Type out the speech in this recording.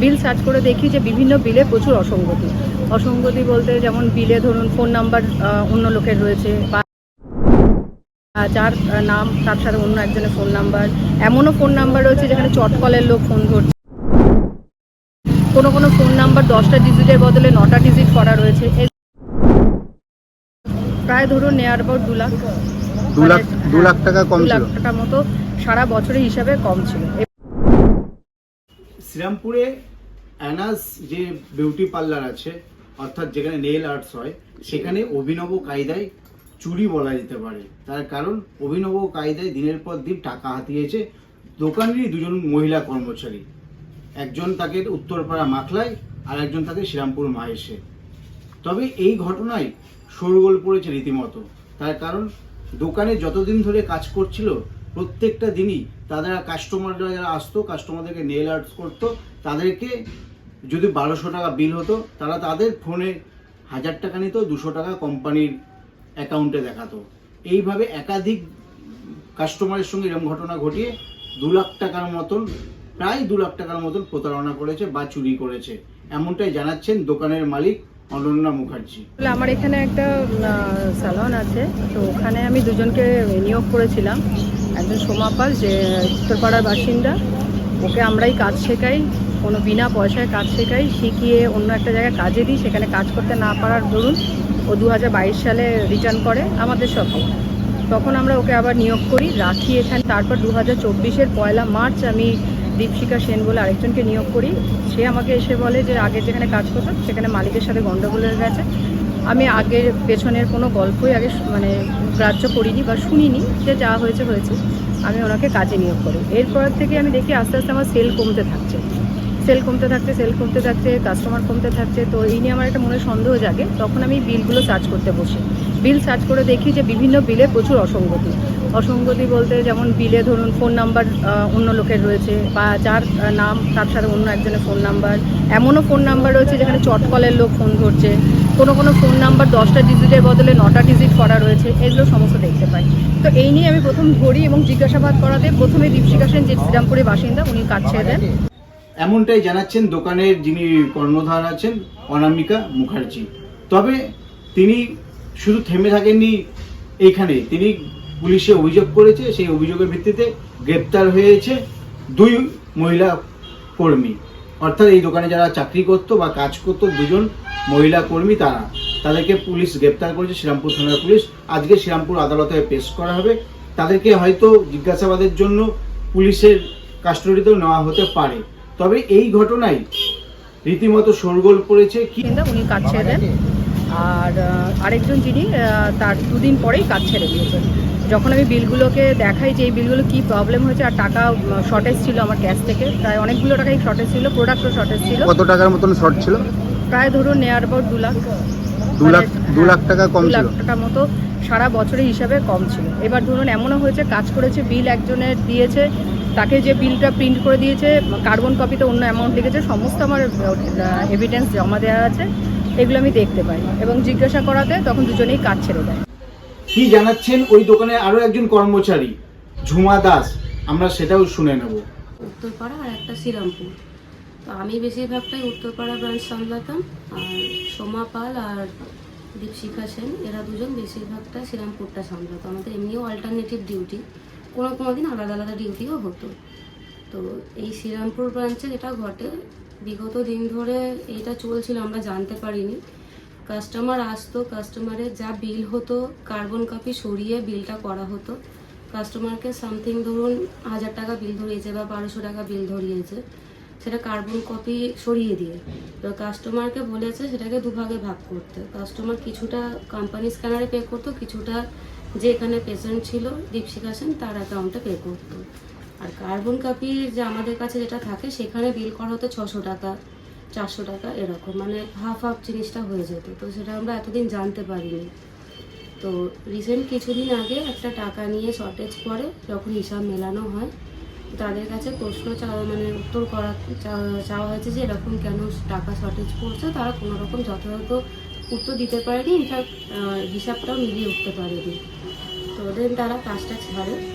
বিল search করে দেখি যে বিভিন্ন বিলে প্রচুর অসঙ্গতি। অসঙ্গতি বলতে যেমন বিলে ধরুন ফোন নাম্বার অন্য লোকের রয়েছে বা যার নাম তার সাথে অন্য একজনের ফোন নাম্বার। এমনও ফোন নাম্বার রয়েছে যেখানে চটকলের লোক ফোন ধরছে। কোনো কোনো ফোন নাম্বার দশটা ডিজিটের বদলে নটা ডিজিট করা রয়েছে। প্রায় ধরুন নেয়ার পর দু লাখ। দু লাখ দু লাখ টাকা কম লাখ টাকার মতো সারা বছরের হিসাবে কম ছিল। শ্রীরামপুরে অ্যানাস যে বিউটি পার্লার আছে, অর্থাৎ যেখানে নেল আর্টস হয়, সেখানে অভিনব কায়দায় চুরি বলা যেতে পারে। তার কারণ, অভিনব কায়দায় দিনের পর দিন টাকা হাতিয়েছে দোকানেরই দুজন মহিলা কর্মচারী। একজন তাকে উত্তরপাড়া মাখলায় আর একজন তাকে শ্রীরামপুর মাহেশে। তবে এই ঘটনায় শোরগোল পড়েছে রীতিমতো। তার কারণ, দোকানে যতদিন ধরে কাজ করছিল প্রত্যেকটা দিনই তাদের কাস্টমাররা যারা আসতো কাস্টমারদেরকে নেল আর্টস করতো, তাদেরকে যদি বারোশো টাকা বিল হতো, তারা তাদের ফোনে হাজার টাকা নিত, দুশো টাকা কোম্পানির অ্যাকাউন্টে দেখাতো। এইভাবে একাধিক কাস্টমারের সঙ্গে এরকম ঘটনা ঘটিয়ে দু লাখ টাকার মতন, প্রায় দু লাখ টাকার মতন প্রতারণা করেছে বা চুরি করেছে। এমনটাই জানাচ্ছেন দোকানের মালিক অনন্যা মুখার্জি। আমার এখানে একটা স্যালন আছে, তো ওখানে আমি দুজনকে নিয়োগ করেছিলাম। একজন সোমাপাল, যে উত্তরপাড়ার বাসিন্দা। ওকে আমরাই কাজ শেখাই, কোনো বিনা পয়সায় কাজ শেখাই। শিখিয়ে অন্য একটা জায়গায় কাজে দিই, সেখানে কাজ করতে না পারার দরুন ও দু হাজার বাইশ সালে রিটার্ন করে আমাদের শপে তখন আমরা ওকে আবার নিয়োগ করি, রাখি এখানে। তারপর দু হাজার চব্বিশের পয়লা মার্চ আমি দীপশিকা সেন বলে আরেকজনকে নিয়োগ করি। সে আমাকে এসে বলে যে, আগে যেখানে কাজ করতো, সেখানে মালিকের সাথে গণ্ডগোল হয়ে গেছে। আমি আগের পেছনের কোনো গল্পই আগে মানে গ্রাহ্য করিনি বা শুনিনি যে যা হয়েছে হয়েছে। আমি ওনাকে কাজে নিয়োগ করি। এরপর থেকে আমি দেখি আস্তে আস্তে আমার সেল কমতে থাকছে। সেল কমতে থাকছে, সেল কমতে থাকছে কাস্টমার কমতে থাকছে। তো এই নিয়ে আমার একটা মনে সন্দেহ জাগে। তখন আমি বিলগুলো সার্চ করতে বসি। বিল সার্চ করে দেখি যে বিভিন্ন বিলে প্রচুর অসঙ্গতি। অসঙ্গতি বলতে যেমন বিলে ধরুন ফোন নাম্বার অন্য লোকের রয়েছে বা যার নাম, তার সাথে অন্য একজনের ফোন নাম্বার এমনও ফোন নাম্বার রয়েছে যেখানে চটকলের লোক ফোন ধরছে। কোনো কোনো ফোন নাম্বার দশটা ডিজিটের বদলে নটা ডিজিট করা রয়েছে, এগুলো সমস্ত দেখতে পাই। তো এই নিয়ে আমি প্রথম ধরি এবং জিজ্ঞাসাবাদ করাতে প্রথমে দীপশিকা সেন, যে শ্রীরামপুরের বাসিন্দা, উনি কাজ ছেড়ে দেন। এমনটাই জানাচ্ছেন দোকানের যিনি কর্ণধার আছেন, অনামিকা মুখার্জি। তবে তিনি শুধু থেমে থাকেননি এইখানে, তিনি পুলিশে অভিযোগ করেছে, সেই অভিযোগের ভিত্তিতে গ্রেপ্তার হয়েছে দুই মহিলা কর্মী। অর্থাৎ এই দোকানে যারা চাকরি করতো বা কাজ করতো, দুজন মহিলা কর্মী তারা। তাদেরকে পুলিশ গ্রেপ্তার করেছে, শ্রীরামপুর থানার পুলিশ। আজকে শ্রীরামপুর আদালতে পেশ করা হবে। তাদেরকে হয়তো জিজ্ঞাসাবাদের জন্য পুলিশের কাস্টডিতেও নেওয়া হতে পারে। তবে এই ঘটনায় রীতিমতো শোরগোল পড়েছে। কি উনি কাজ ছেড়ে আর আরেকজন যিনি তার দুদিন পরেই কাজ ছেড়ে দিয়েছেন। যখন আমি বিলগুলোকে দেখাই যে এই বিলগুলো কী প্রবলেম হয়েছে আর টাকা শর্টেজ ছিল আমার ক্যাশ থেকে প্রায় অনেকগুলো টাকাই শর্টেজ ছিল প্রোডাক্টও শর্টেজ ছিল। কত টাকার মতন শর্ট ছিল? প্রায় ধরুন নেয়ার পর দু লাখ। দু লাখ দু লাখ টাকা কম লাখ টাকার মতো সারা বছরের হিসাবে কম ছিল। এবার ধরুন এমনও হয়েছে কাজ করেছে বিল একজনের দিয়েছে তাকে যে বিলটা প্রিন্ট করে দিয়েছে কার্বন কপিতে অন্য অ্যামাউন্ট লিখেছে সমস্ত আমার এভিডেন্স জমা দেওয়া আছে। এগুলো আমি দেখতে পাই। এবং জিজ্ঞাসা করাতে তখন দুজনেই কাজ ছেড়ে দেয়। কি জানাচ্ছেন ওই দোকানে আরও একজন কর্মচারী? ঝুমা দাস। আমরা সেটাও শুনে নেব। উত্তরপাড়া আর একটা শ্রীরামপুর। তো আমি বেশিরভাগটাই উত্তরপাড়া ব্রাঞ্চ সামলাতাম আর সোমা পাল আর দীপশিখা সেন এরা দুজন বেশিরভাগটা শ্রীরামপুরটা সামলাতো। আমাদের এমনিও অল্টারনেটিভ ডিউটি কোনো কোনো দিন আলাদা আলাদা ডিউটিও হতো। তো এই শ্রীরামপুর ব্রাঞ্চে যেটা ঘটে, বিগত দিন ধরে এটা চলছিল, আমরা জানতে পারিনি। কাস্টমার আসতো কাস্টমারের যা বিল হতো কার্বন কপি সরিয়ে বিলটা করা হতো। কাস্টমারকে সামথিং ধরুন, হাজার টাকা বিল ধরিয়েছে বা বারোশো টাকা বিল ধরিয়েছে, সেটা কার্বন কপি সরিয়ে দিয়ে। তো কাস্টমারকে বলেছে সেটাকে দুভাগে ভাগ করতে। কাস্টমার কিছুটা কোম্পানি স্ক্যানারে পে করতো, কিছুটা যে এখানে পেশেন্ট ছিল দীপশিকা সেন, তার অ্যাকাউন্টে পে করতো। আর কার্বন কপি যে আমাদের কাছে যেটা থাকে, সেখানে বিল করা হতো ছশো টাকা, চারশো টাকা এরকম মানে হাফ হাফ জিনিসটা হয়ে যেত। তো সেটা আমরা এতদিন জানতে পারিনি। তো রিসেন্ট কিছুদিন আগে একটা টাকা নিয়ে শর্টেজ পড়ে, যখন হিসাব মেলানো হয়, তাদের কাছে প্রশ্ন চাওয়া মানে উত্তর করা চাওয়া হয়েছে যে এরকম কেন টাকা শর্টেজ পড়ছে, তারা কোনো রকম যথাযথ উত্তর দিতে পারেনি ইনফ্যাক্ট হিসাবটাও মিলিয়ে উঠতে পারেনি। তো দেন তারা কাজটা ছাড়ে।